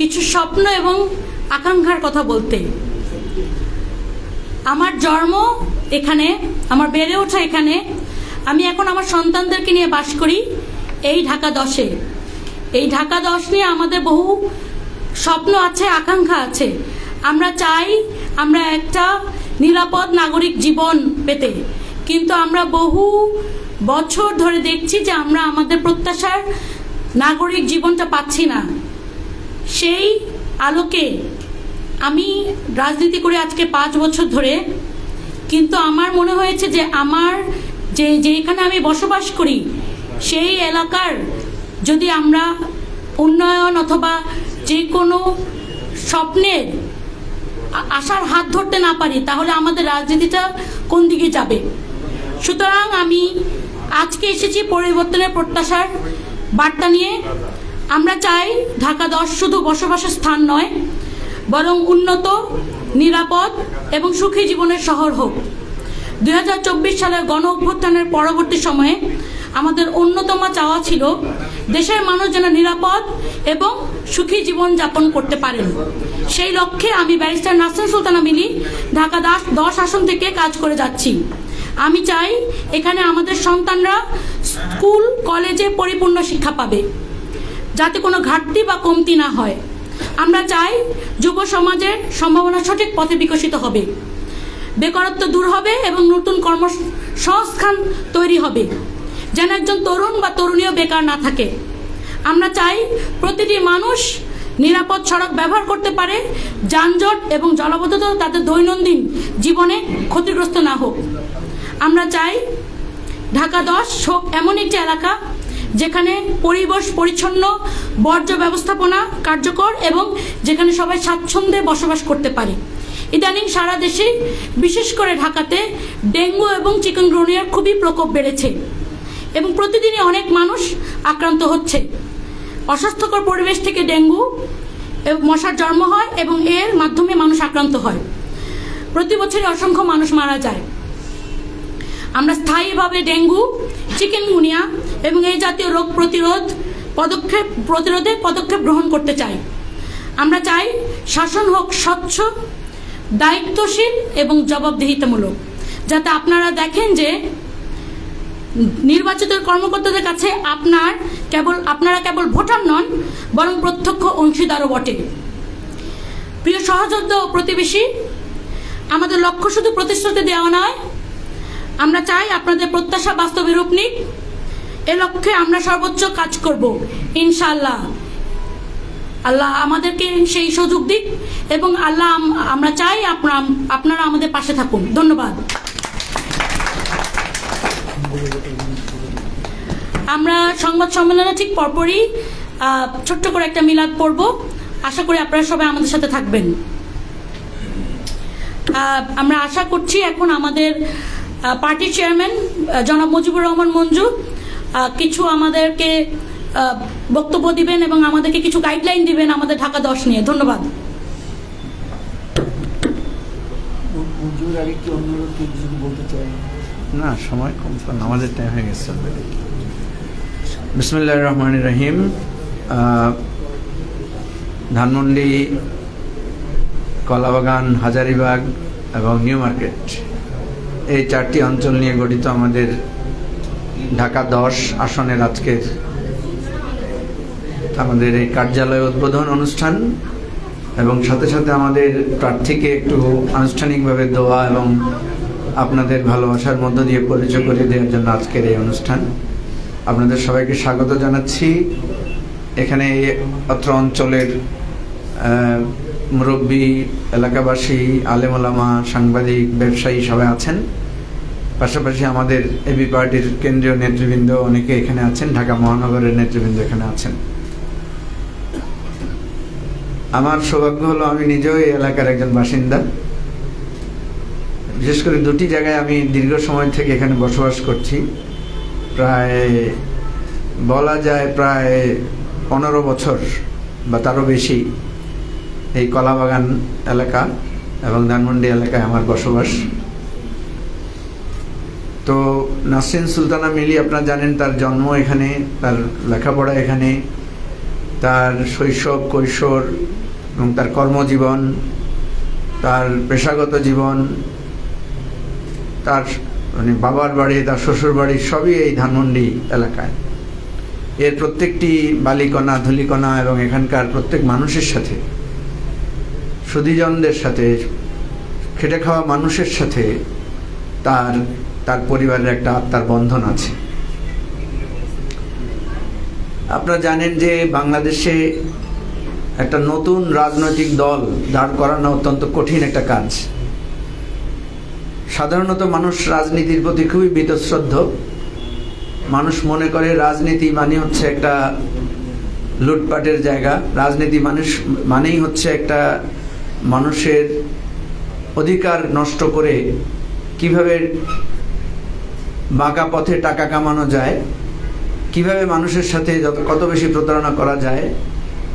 কিছু স্বপ্ন এবং আকাঙ্ক্ষার কথা বলতে। আমার জন্ম এখানে, আমার বেড়ে ওঠা এখানে। আমি এখন আমার সন্তানদেরকে নিয়ে বাস করি এই ঢাকা দশে। এই ঢাকা দশ নিয়ে আমাদের বহু স্বপ্ন আছে, আকাঙ্ক্ষা আছে। আমরা চাই আমরা একটা নিরাপদ নাগরিক জীবন পেতে। কিন্তু আমরা বহু বছর ধরে দেখছি যে আমরা আমাদের প্রত্যাশার নাগরিক জীবনটা পাচ্ছি না। সেই আলোকে আমি রাজনীতি করে আজকে পাঁচ বছর ধরে, কিন্তু আমার মনে হয়েছে যে আমার যে যেখানে আমি বসবাস করি, সেই এলাকার যদি আমরা উন্নয়ন অথবা যে কোনো স্বপ্নের আশার হাত ধরতে না পারি, তাহলে আমাদের রাজনীতিটা কোন দিকে যাবে? সুতরাং আমি আজকে এসেছি পরিবর্তনের প্রত্যাশার বার্তা নিয়ে। আমরা চাই ঢাকা দশ শুধু বসবাসের স্থান নয়, বরং উন্নত, নিরাপদ এবং সুখী জীবনের শহর হোক। দুই হাজার চব্বিশ সালের গণ অভ্যুত্থানের পরবর্তী সময়ে আমাদের অন্যতম চাওয়া ছিল দেশের মানুষ যেন নিরাপদ এবং সুখী জীবন যাপন করতে পারেন। সেই লক্ষ্যে আমি ব্যারিস্টার নাসরিন সুলতানা মিলি ঢাকা দাস দশ আসন থেকে কাজ করে যাচ্ছি। আমি চাই এখানে আমাদের সন্তানরা স্কুল, কলেজে পরিপূর্ণ শিক্ষা পাবে। যাতে কোনো ঘাটতি বা কমতি না হয়। আমরা চাই যুব সমাজের সম্ভাবনা সঠিক পথে বিকশিত হবে। বেকারত্ব দূর হবে এবং নতুন কর্মসংস্থান তৈরি হবে, যেন একজন তরুণ বা তরুণীও বেকার না থাকে। আমরা চাই প্রতিটি মানুষ নিরাপদ সড়ক ব্যবহার করতে পারে, যানজট এবং জলবদ্ধতা তাদের দৈনন্দিন জীবনে ক্ষতিগ্রস্ত না হোক। আমরা চাই ঢাকা দশ হোক এমন একটি এলাকা যেখানে পরিবেশ পরিচ্ছন্ন, বর্জ্য ব্যবস্থাপনা কার্যকর এবং যেখানে সবাই স্বাচ্ছন্দ্যে বসবাস করতে পারে। ইদানিং সারা দেশে, বিশেষ করে ঢাকাতে, ডেঙ্গু এবং চিকেনগুনিয়ার খুবই প্রকোপ বেড়েছে এবং প্রতিদিনই অনেক মানুষ আক্রান্ত হচ্ছে। অস্বাস্থ্যকর পরিবেশ থেকে ডেঙ্গু মশার জন্ম হয় এবং এর মাধ্যমে মানুষ আক্রান্ত হয়। প্রতি বছরই অসংখ্য মানুষ মারা যায়। আমরা স্থায়ীভাবে ডেঙ্গু, চিকেনগুনিয়া এবং এই জাতীয় রোগ প্রতিরোধ পদক্ষেপ, প্রতিরোধে পদক্ষেপ গ্রহণ করতে চাই। আমরা চাই শাসন হোক স্বচ্ছ, দায়িত্বশীল এবং জবাবদিহিতামূলক। যাতে আপনারা দেখেন যে নির্বাচিত কর্মকর্তাদের কাছে আপনার কেবল, আপনারা কেবল ভোটার নন, বরং প্রত্যক্ষ অংশীদারও বটে। প্রিয় সহযোদ্ধা ও প্রতিবেশী, আমাদের লক্ষ্য শুধু প্রতিশ্রুতি দেওয়া নয় আমরা চাই আপনাদের প্রত্যাশা বাস্তবে রূপ নিক। এ লক্ষ্যে আমরা সর্বোচ্চ কাজ করব ইনশাল্লাহ আল্লাহ আমাদেরকে সেই সুযোগ দিক এবং আল্লাহ আম- আমরা চাই আপনারা আপনারা আমাদের পাশে থাকুন। ধন্যবাদ। আমরা সংবাদ সম্মেলনে ঠিক পরপরই ছোট্ট করে একটা মিলাদ পড়ব। আশা করি আপনারা সবাই আমাদের সাথে থাকবেন। আমরা আশা করছি এখন আমাদের পার্টির চেয়ারম্যান জনাব মুজিবুর রহমান মঞ্জু কিছু আমাদেরকে বক্তব্য দিবেন এবং আমাদেরকে কিছু গাইডলাইন দিবেন আমাদের ঢাকা দশ নিয়ে। ধন্যবাদ। মঞ্জুর আগে কি অন্য কেউ কিছু বলতে চাই না সময় কম না, আমাদের টাইম হয়ে গেছে বিসমুল্লাহ রহমান রহিম। ধানমন্ডি কলাবাগান হাজারিবাগ এবং নিউ মার্কেট। এই চারটি অঞ্চল নিয়ে গঠিত আমাদের ঢাকা দশ আসনের আজকের আমাদের এই কার্যালয় উদ্বোধন অনুষ্ঠান এবং সাথে সাথে আমাদের প্রার্থীকে একটু আনুষ্ঠানিকভাবে দোয়া এবং আপনাদের ভালোবাসার মধ্য দিয়ে পরিচয় করে দেওয়ার জন্য আজকের এই অনুষ্ঠান। আপনাদের সবাইকে স্বাগত জানাচ্ছি। এখানে অত্র অঞ্চলের মুরব্বী, এলাকাবাসী আলেমোলামা সাংবাদিক, ব্যবসায়ী সবাই আছেন। পাশাপাশি আমাদের এবি পার্টির কেন্দ্রীয় নেতৃবৃন্দ অনেকে এখানে আছেন, ঢাকা মহানগরের নেতৃবৃন্দ এখানে আছেন। আমার সৌভাগ্য হলো আমি নিজেও এই এলাকার একজন বাসিন্দা। বিশেষ করে দুটি জায়গায় আমি দীর্ঘ সময় থেকে এখানে বসবাস করছি। প্রায়, বলা যায় প্রায় পনেরো বছর বা তারও বেশি এই কলাবাগান এলাকা এবং ধানমন্ডি এলাকায় আমার বসবাস। তো নাসরিন সুলতানা মিলি, আপনারা জানেন তার জন্ম এখানে, তার লেখাপড়া এখানে, তার শৈশব, কৈশোর এবং তার কর্মজীবন, তার পেশাগত জীবন, তার মানে বাবার বাড়ি, তার শ্বশুর বাড়ি, সবই এই ধানমন্ডি এলাকায়। এর প্রত্যেকটি বালিকণা, ধুলিকণা এবং এখানকার প্রত্যেক মানুষের সাথে সুদীজনদের সাথে, খেটে খাওয়া মানুষের সাথে তার তার পরিবারের একটা আত্মার বন্ধন আছে। আপনারা জানেন যে বাংলাদেশে একটা নতুন রাজনৈতিক দল দাঁড় করানো অত্যন্ত কঠিন একটা কাজ। সাধারণত মানুষ রাজনীতির প্রতি খুবই বীতশ্রদ্ধ। মানুষ মনে করে রাজনীতি মানে হচ্ছে একটা লুটপাটের জায়গা। রাজনীতি মানুষ মানেই হচ্ছে একটা মানুষের অধিকার নষ্ট করে কীভাবে বাঁকা পথে টাকা কামানো যায়, কীভাবে মানুষের সাথে যত, কত বেশি প্রতারণা করা যায়,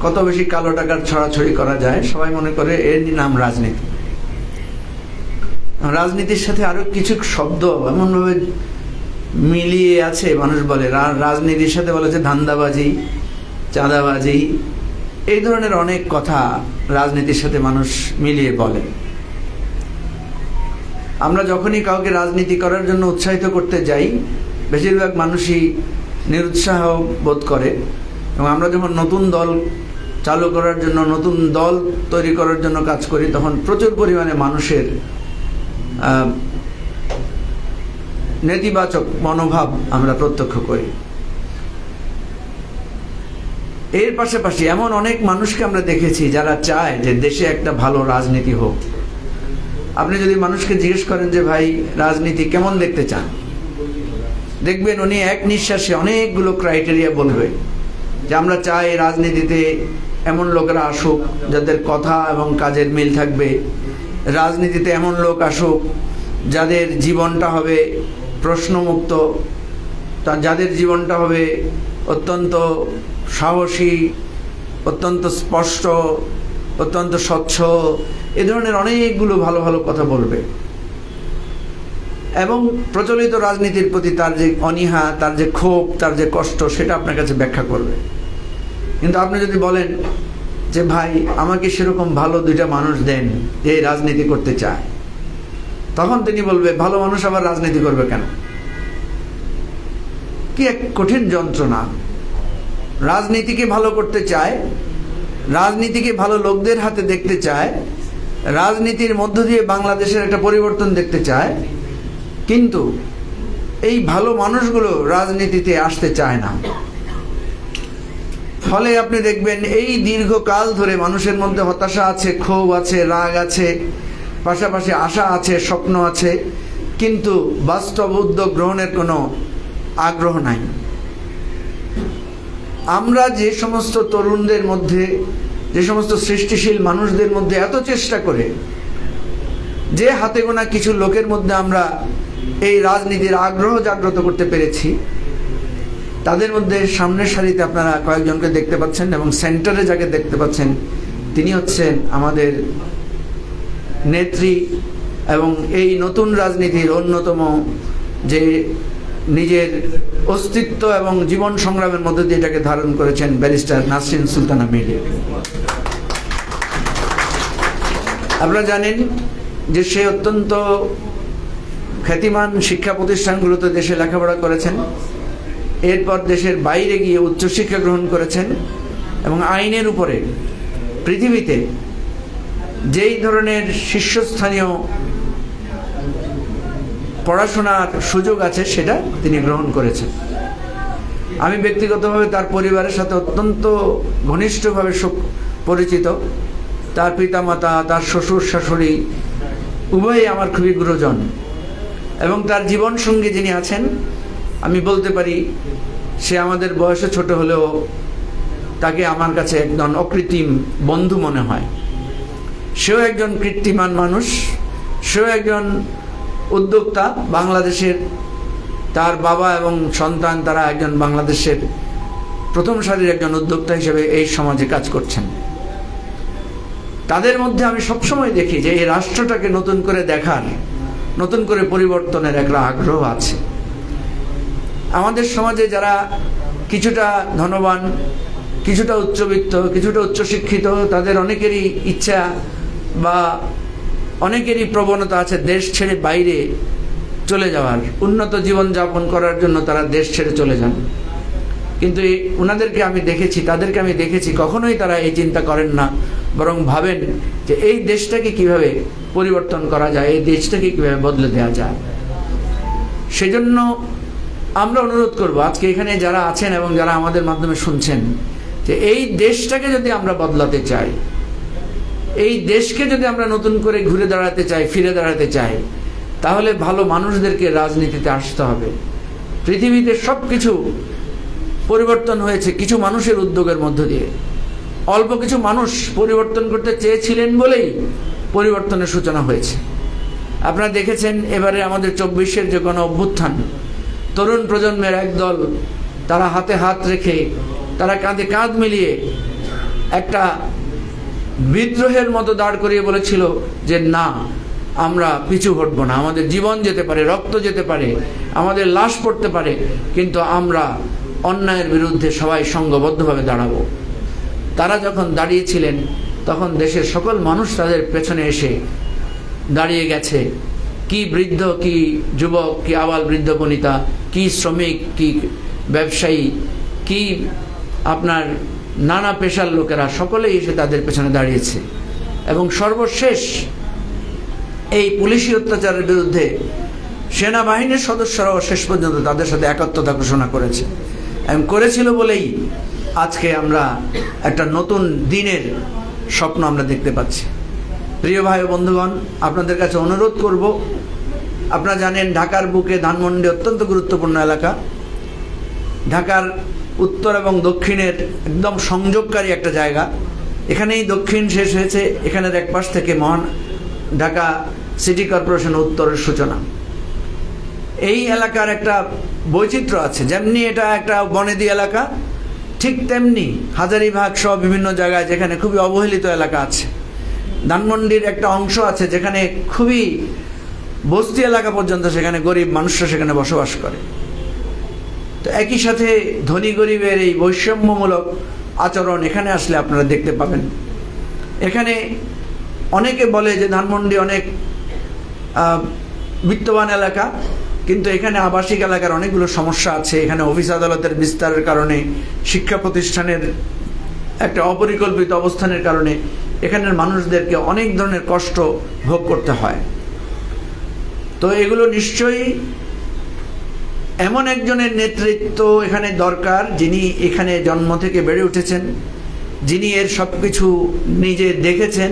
কত বেশি কালো টাকার ছড়াছড়ি করা যায়, সবাই মনে করে এর নাম রাজনীতি। রাজনীতির সাথে আরও কিছু শব্দ এমনভাবে মিলিয়ে আছে, মানুষ বলে। রাজনীতির সাথে বলে যে ধান্দাবাজি, চাঁদাবাজি এই ধরনের অনেক কথা রাজনীতির সাথে মানুষ মিলিয়ে বলে। আমরা যখনই কাউকে রাজনীতি করার জন্য উৎসাহিত করতে যাই, বেশিরভাগ মানুষই নিরুৎসাহ বোধ করে এবং আমরা যখন নতুন দল চালু করার জন্য, নতুন দল তৈরি করার জন্য কাজ করি, তখন প্রচুর পরিমাণে মানুষের নেতিবাচক মনোভাব আমরা প্রত্যক্ষ করি। এর পাশাপাশি এমন অনেক মানুষকে আমরা দেখেছি যারা চায় যে দেশে একটা ভালো রাজনীতি হোক। আপনি যদি মানুষকে জিজ্ঞেস করেন যে, ভাই, রাজনীতি কেমন দেখতে চান? দেখবেন উনি এক নিঃশ্বাসে অনেকগুলো ক্রাইটেরিয়া বলবে যে, আমরা চাই রাজনীতিতে এমন লোকেরা আসুক যাদের কথা এবং কাজের মিল থাকবে। রাজনীতিতে এমন লোক আসুক যাদের জীবনটা হবে প্রশ্নমুক্ত, তা যাদের জীবনটা হবে অত্যন্ত সাহসী, অত্যন্ত স্পষ্ট, অত্যন্ত স্বচ্ছ, এ ধরনের অনেকগুলো ভালো ভালো কথা বলবে। এবং প্রচলিত রাজনীতির প্রতি তার যে অনীহা, তার যে ক্ষোভ, তার যে কষ্ট, সেটা আপনার কাছে ব্যাখ্যা করবে। কিন্তু আপনি যদি বলেন যে, ভাই, আমাকে সেরকম ভালো দুইটা মানুষ দেন যে রাজনীতি করতে চায়, তখন তিনি বলবে, ভালো মানুষ আবার রাজনীতি করবে কেন? কি এক কঠিন যন্ত্রণা। রাজনীতিকে ভালো করতে চায়, রাজনীতিকে ভালো লোকদের হাতে দেখতে চায়, রাজনীতির মধ্য দিয়ে বাংলাদেশের একটা পরিবর্তন দেখতে চায়, কিন্তু এই ভালো মানুষগুলো রাজনীতিতে আসতে চায় না। ফলে আপনি দেখবেন এই দীর্ঘকাল ধরে মানুষের মধ্যে হতাশা আছে, ক্ষোভ আছে, রাগ আছে, পাশাপাশি আশা আছে, স্বপ্ন আছে, কিন্তু বাস্তব উদ্যোগ গ্রহণের কোনো আগ্রহ নাই। আমরা যে সমস্ত তরুণদের মধ্যে, যে সমস্ত সৃষ্টিশীল মানুষদের মধ্যে এত চেষ্টা করে, যে হাতে গোনা কিছু লোকের মধ্যে আমরা এই রাজনীতির আগ্রহ জাগ্রত করতে পেরেছি, তাদের মধ্যে সামনের সারিতে আপনারা কয়েকজনকে দেখতে পাচ্ছেন এবং সেন্টারে যাকে দেখতে পাচ্ছেন, তিনি হচ্ছেন আমাদের নেত্রী এবং এই নতুন রাজনীতির অন্যতম যে নিজের অস্তিত্ব এবং জীবন সংগ্রামের মধ্যে দিয়ে এটাকে ধারণ করেছেন ব্যারিস্টার নাসরিন সুলতানা মিলি। আপনারা জানেন যে সে অত্যন্ত খ্যাতিমান শিক্ষা প্রতিষ্ঠানগুলোতে দেশে লেখাপড়া করেছেন। এরপর দেশের বাইরে গিয়ে উচ্চশিক্ষা গ্রহণ করেছেন এবং আইনের উপরে পৃথিবীতে যেই ধরনের শীর্ষস্থানীয় পড়াশোনার সুযোগ আছে, সেটা তিনি গ্রহণ করেছেন। আমি ব্যক্তিগতভাবে তার পরিবারের সাথে অত্যন্ত ঘনিষ্ঠভাবে পরিচিত। তার পিতামাতা, তার শ্বশুর, শাশুড়ি উভয়ই আমার খুবই গুরুজন। এবং তার জীবন সঙ্গী যিনি আছেন, আমি বলতে পারি সে আমাদের বয়সে ছোট হলেও তাকে আমার কাছে একজন অকৃত্রিম বন্ধু মনে হয়। সেও একজন কৃত্রিমান মানুষ, সেও একজন উদ্যোক্তা বাংলাদেশের তার বাবা এবং সন্তান তারা একজন বাংলাদেশের প্রথম সারির একজন উদ্যোক্তা হিসেবে এই সমাজে কাজ করছেন। তাদের মধ্যে আমি সবসময় দেখি যে এই রাষ্ট্রটাকে নতুন করে দেখার, নতুন করে পরিবর্তনের একটা আগ্রহ আছে। আমাদের সমাজে যারা কিছুটা ধনবান, কিছুটা উচ্চবিত্ত, কিছুটা উচ্চশিক্ষিত, তাদের অনেকেরই ইচ্ছা বা অনেকেরই প্রবণতা আছে দেশ ছেড়ে বাইরে চলে যাওয়ার। উন্নত জীবন যাপন করার জন্য তারা দেশ ছেড়ে চলে যান। কিন্তু এই ওনাদেরকে আমি দেখেছি, তাদেরকে আমি দেখেছি, কখনোই তারা এই চিন্তা করেন না, বরং ভাবেন যে এই দেশটাকে কীভাবে পরিবর্তন করা যায়, এই দেশটাকে কীভাবে বদলে দেওয়া যায়। সেজন্য আমরা অনুরোধ করব, আজকে এখানে যারা আছেন এবং যারা আমাদের মাধ্যমে শুনছেন, যে এই দেশটাকে যদি আমরা বদলাতে চাই এই দেশকে যদি আমরা নতুন করে ঘুরে দাঁড়াতে চাই, ফিরে দাঁড়াতে চাই, তাহলে ভালো মানুষদেরকে রাজনীতিতে আসতে হবে। পৃথিবীতে সব কিছু পরিবর্তন হয়েছে কিছু মানুষের উদ্যোগের মধ্য দিয়ে। অল্প কিছু মানুষ পরিবর্তন করতে চেয়েছিলেন বলেই পরিবর্তনের সূচনা হয়েছে। আপনারা দেখেছেন এবারে আমাদের চব্বিশের যে কোনো অভ্যুত্থান, তরুণ প্রজন্মের একদল তারা হাতে হাত রেখে, তারা কাঁধে কাঁধ মিলিয়ে একটা বিদ্রোহের মতো দাঁড় করিয়ে বলেছিল যে, না, আমরা পিছু হটবো না। আমাদের জীবন যেতে পারে, রক্ত যেতে পারে, আমাদের লাশ পড়তে পারে, কিন্তু আমরা অন্যায়ের বিরুদ্ধে সবাই সংঘবদ্ধভাবে দাঁড়াবো। তারা যখন দাঁড়িয়েছিলেন, তখন দেশের সকল মানুষ তাদের পেছনে এসে দাঁড়িয়ে গেছে। কি বৃদ্ধ, কি যুবক, কি আবাল বৃদ্ধ বনিতা, কি শ্রমিক, কি ব্যবসায়ী, কি আপনার নানা পেশার লোকেরা সকলেই এসে তাদের পেছনে দাঁড়িয়েছে। এবং সর্বশেষ এই পুলিশি অত্যাচারের বিরুদ্ধে সেনাবাহিনীর সদস্যরাও শেষ পর্যন্ত তাদের সাথে একাত্মতা ঘোষণা করেছে। এবং করেছিল বলেই আজকে আমরা একটা নতুন দিনের স্বপ্ন আমরা দেখতে পাচ্ছি। প্রিয় ভাই বন্ধুগণ, আপনাদের কাছে অনুরোধ করব, আপনারা জানেন ঢাকার বুকে ধানমন্ডি অত্যন্ত গুরুত্বপূর্ণ এলাকা। ঢাকার উত্তর এবং দক্ষিণের একদম সংযোগকারী একটা জায়গা। এখানেই দক্ষিণ শেষ হয়েছে, এখানের এক পাশ থেকে মহান ঢাকা সিটি কর্পোরেশন উত্তরের সূচনা। এই এলাকার একটা বৈচিত্র্য আছে, যেমনি এটা একটা বনেদি এলাকা, ঠিক তেমনি হাজারিবাগ সহ বিভিন্ন জায়গায় যেখানে খুবই অবহেলিত এলাকা আছে। ধানমন্ডির একটা অংশ আছে যেখানে খুবই বস্তি এলাকা পর্যন্ত সেখানে গরিব মানুষরা সেখানে বসবাস করে। তো একই সাথে ধনী গরিবের এই বৈষম্যমূলক আচরণ এখানে আসলে আপনারা দেখতে পাবেন। এখানে অনেকে বলে যে ধানমন্ডি অনেক বিত্তবান এলাকা, কিন্তু এখানে আবাসিক এলাকার অনেকগুলো সমস্যা আছে। এখানে অফিস আদালতের বিস্তারের কারণে, শিক্ষা প্রতিষ্ঠানের একটা অপরিকল্পিত অবস্থানের কারণে এখানের মানুষদেরকে অনেক ধরনের কষ্ট ভোগ করতে হয়। তো এগুলো নিশ্চয়ই এমন একজনের নেতৃত্ব এখানে দরকার যিনি এখানে জন্ম থেকে বেড়ে উঠেছেন, যিনি এর সব কিছু নিজে দেখেছেন,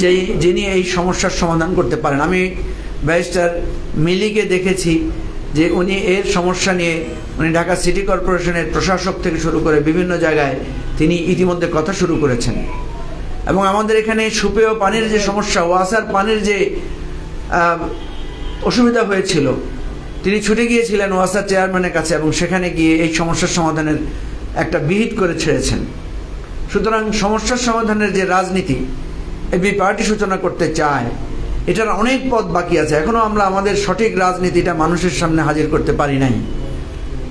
যে যিনি এই সমস্যার সমাধান করতে পারেন। আমি ব্যারিস্টার মিলিকে দেখেছি যে উনি এর সমস্যা নিয়ে উনি ঢাকা সিটি কর্পোরেশনের প্রশাসক থেকে শুরু করে বিভিন্ন জায়গায় তিনি ইতিমধ্যে কথা শুরু করেছেন। এবং আমাদের এখানে সুপেয় পানির যে সমস্যা, ওয়াসার পানির যে অসুবিধা হয়েছিল তিনি ছুটে গিয়েছিলেন ওয়াসার চেয়ারম্যানের কাছে এবং সেখানে গিয়ে এই সমস্যার সমাধানের একটা বিহিত করে ছেড়েছেন। সুতরাং সমস্যার সমাধানের যে রাজনীতি এবি পার্টি সূচনা করতে চায়, এটার অনেক পথ বাকি আছে। এখনও আমরা আমাদের সঠিক রাজনীতিটা মানুষের সামনে হাজির করতে পারি নাই।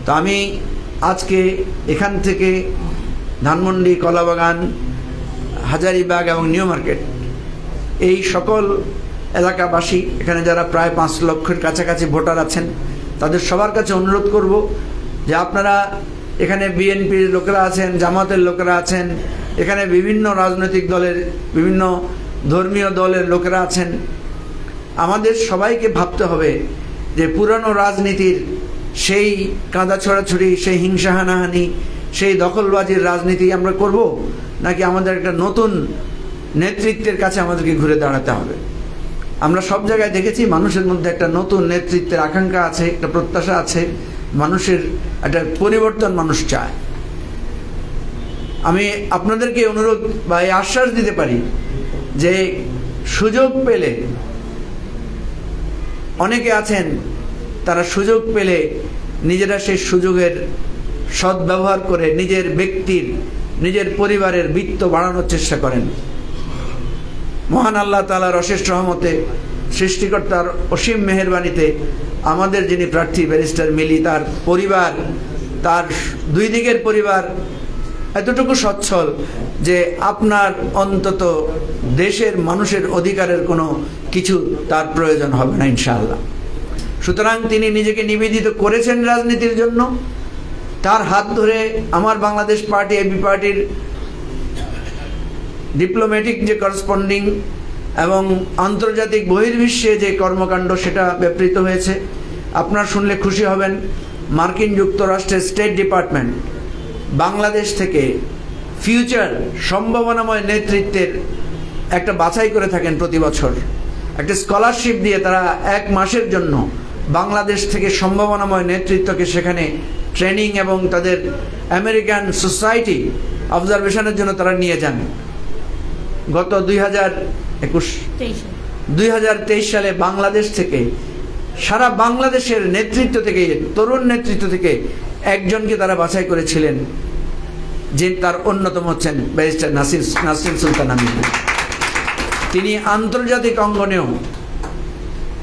তো আমি আজকে এখান থেকে ধানমন্ডি, কলাবাগান, হাজারিবাগ এবং নিউ মার্কেট এই সকল এলাকাবাসী, এখানে যারা প্রায় পাঁচ লক্ষের কাছাকাছি ভোটার আছেন, তাদের সবার কাছে অনুরোধ করব যে আপনারা এখানে বিএনপির লোকেরা আছেন, জামাতের লোকেরা আছেন, এখানে বিভিন্ন রাজনৈতিক দলের, বিভিন্ন ধর্মীয় দলের লোকেরা আছেন। আমাদের সবাইকে ভাবতে হবে যে পুরানো রাজনীতির সেই কাঁদা ছড়াছড়ি, সেই হিংসা হানাহানি, সেই দখলবাজির রাজনীতি আমরা করব, নাকি আমাদের একটা নতুন নেতৃত্বের কাছে আমাদেরকে ঘুরে দাঁড়াতে হবে? আমরা সব জায়গায় দেখেছি মানুষের মধ্যে একটা নতুন নেতৃত্বের আকাঙ্ক্ষা আছে, একটা প্রত্যাশা আছে, মানুষের একটা পরিবর্তন মানুষ চায়। আমি আপনাদেরকে অনুরোধ বা এই আশ্বাস দিতে পারি যে সুযোগ পেলে অনেকে আছেন, তারা সুযোগ পেলে নিজেরা সেই সুযোগের সদ্ব্যবহার করে নিজের ব্যক্তির, নিজের পরিবারের বৃত্ত বাড়ানোর চেষ্টা করেন। মহান আল্লাহ তালার অশেষ রহমতে, সৃষ্টিকর্তার অসীম মেহেরবানিতে আমাদের যিনি প্রার্থী ব্যারিস্টার মিলি, তার পরিবার, তার দুই দিকের পরিবার এতটুকু সচ্ছল যে আপনার অন্তত দেশের মানুষের অধিকারের কোনো কিছু তার প্রয়োজন হবে না ইনশাআল্লাহ। সুতরাং তিনি নিজেকে নিবেদিত করেছেন রাজনীতির জন্য। তার হাত ধরে আমার বাংলাদেশ পার্টি, এবি পার্টির ডিপ্লোম্যাটিক যে করসপন্ডিং এবং আন্তর্জাতিক বহির্বিশ্বে যে কর্মকাণ্ড সেটা ব্যাপৃত হয়েছে। আপনার শুনলে খুশি হবেন, মার্কিন যুক্তরাষ্ট্রের স্টেট ডিপার্টমেন্ট বাংলাদেশ থেকে ফিউচার সম্ভাবনাময় নেতৃত্বের একটা বাছাই করে থাকেন প্রতি বছর। একটা স্কলারশিপ দিয়ে তারা এক মাসের জন্য বাংলাদেশ থেকে সম্ভাবনাময় নেতৃত্বকে সেখানে ট্রেনিং এবং তাদের আমেরিকান সোসাইটি অবজারভেশনের জন্য তারা নিয়ে যান। গত দুই হাজার একুশ তেইশে। দুই সালে বাংলাদেশ থেকে সারা বাংলাদেশের নেতৃত্ব থেকে তরুণ নেতৃত্ব থেকে একজনকে তারা বাছাই করেছিলেন যে তার অন্যতম হচ্ছেন ব্যারিস্টার নাসির নাসির সুলতান আমিন তিনি আন্তর্জাতিক অঙ্গনেও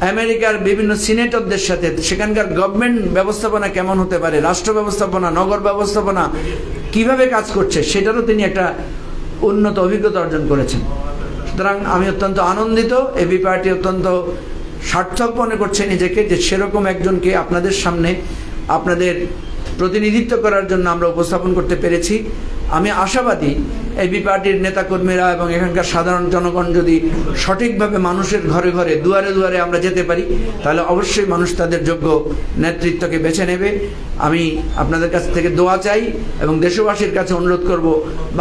আমেরিকার বিভিন্ন সিনেটরদের সাথে সেখানকার গভর্নমেন্ট ব্যবস্থাপনা কেমন হতে পারে রাষ্ট্র ব্যবস্থাপনা নগর ব্যবস্থাপনা কীভাবে কাজ করছে সেটারও তিনি একটা উন্নত অভিজ্ঞতা অর্জন করেছেন। সুতরাং আমি অত্যন্ত আনন্দিত, এবি পার্টি অত্যন্ত সার্থক মনে করছে নিজেকে যে সেরকম একজনকে আপনাদের সামনে আপনাদের প্রতিনিধিত্ব করার জন্য আমরা উপস্থাপন করতে পেরেছি। আমি আশাবাদী এবি পার্টির নেতাকর্মীরা এবং এখানকার সাধারণ জনগণ যদি সঠিকভাবে মানুষের ঘরে ঘরে, দুয়ারে দুয়ারে আমরা যেতে পারি, তাহলে অবশ্যই মানুষ তাদের যোগ্য নেতৃত্বকে বেছে নেবে। আমি আপনাদের কাছ থেকে দোয়া চাই এবং দেশবাসীর কাছে অনুরোধ করব,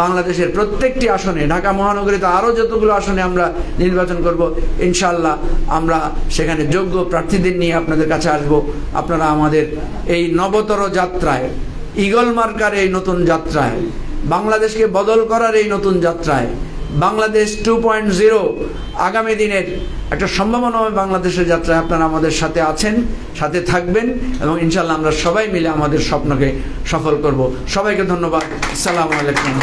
বাংলাদেশের প্রত্যেকটি আসনে, ঢাকা মহানগরীতে আরও যতগুলো আসনে আমরা নির্বাচন করব ইনশাল্লাহ আমরা সেখানে যোগ্য প্রার্থীদের নিয়ে আপনাদের কাছে আসব। আপনারা আমাদের এই নবতর যাত্রায় ইগল মার্কার এই নতুন যাত্রায় বাংলাদেশকে বদল করার এই নতুন যাত্রায় বাংলাদেশ টু পয়েন্ট জিরো আগামী দিনের একটা সম্ভাবনাময় বাংলাদেশের যাত্রায় আপনারা আমাদের সাথে আছেন, সাথে থাকবেন এবং ইনশাল্লাহ আমরা সবাই মিলে আমাদের স্বপ্নকে সফল করব। সবাইকে ধন্যবাদ। আসসালামু আলাইকুম।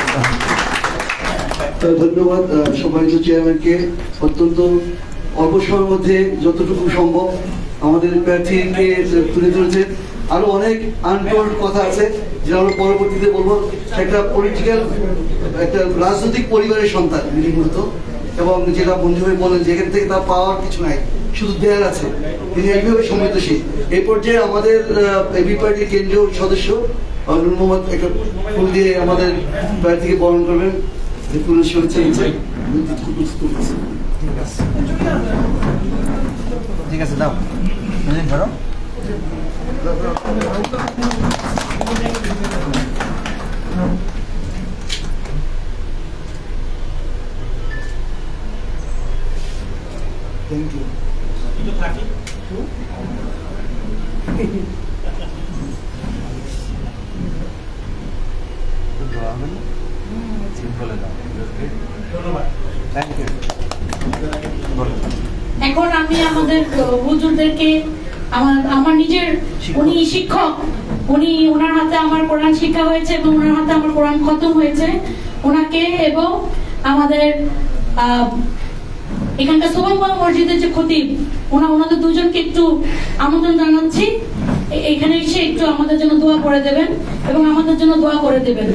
ধন্যবাদ সম্মানিত চেয়ারম্যানকে। অত্যন্ত অল্প সময়ের মধ্যে যতটুকু সম্ভব আমাদের প্রার্থীকে তুলে ধরেছেন। আরও অনেক আনটোল্ড কথা আছে। যেটা আমরা পরবর্তীতে বলব, একটা পলিটিক্যাল একটা রাজনৈতিক পরিবারের সন্তান তিনি মূলত এবং যেটা বন্ধু ভাই বলেন যেখান থেকে তার পাওয়ার কিছু নাই, শুধু দেয়ার আছে। তিনি একইভাবে সমৃদ্ধশীল এই পর্যায়ে আমাদের এবি পার্টির কেন্দ্রীয় সদস্য আব্দুল মোহাম্মদ, একটা ফুল দিয়ে আমাদের প্রার্থীকে বরণ করবেন। ঠিক আছে, দাও। ধরো। থ্যাংক ইউ এখন আমি আমাদের হুজুরদেরকে আমার আমার নিজের উনি শিক্ষক উনি ওনার হাতে আমার কোরআন শিক্ষা হয়েছে এবং ওনার হাতে আমার কোরআন খতম হয়েছে। ওনাকে এবং আমাদের এখানকার বা মসজিদের যে খতিব ওনা ওনাদের দুজনকে একটু আমন্ত্রণ জানাচ্ছি। এখানে এসে একটু আমাদের জন্য দোয়া করে দেবেন এবং আমাদের জন্য দোয়া করে দেবেন।